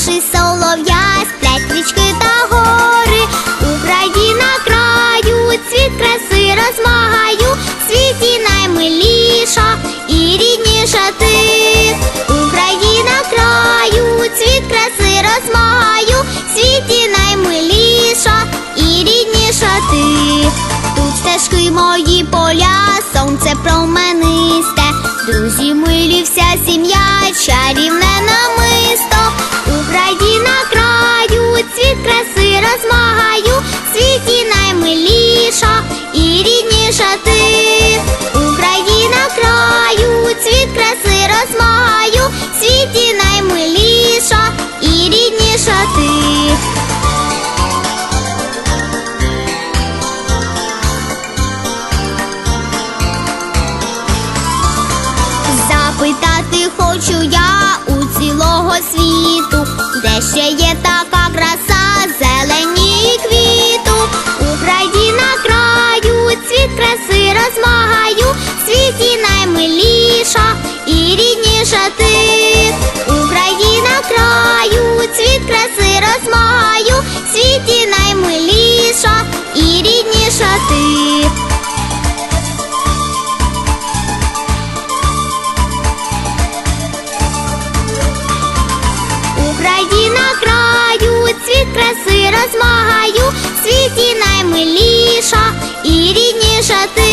Співавши солов'я, сплять річки та гори, Україна краю, цвіт краси розмагаю, в світі наймиліша і рідніша ти, Україна краю, цвіт краси розмагаю, в світі наймиліша і рідніша ти, тут стежки мої поля, сонце променисте, друзі милі вся сім'я, чарівне нам. ти, Україна краю, цвіт краси розмаю, в світі наймиліша і рідніша ти. Україна краю, цвіт краси розмаю, в світі наймиліша і рідніша ти.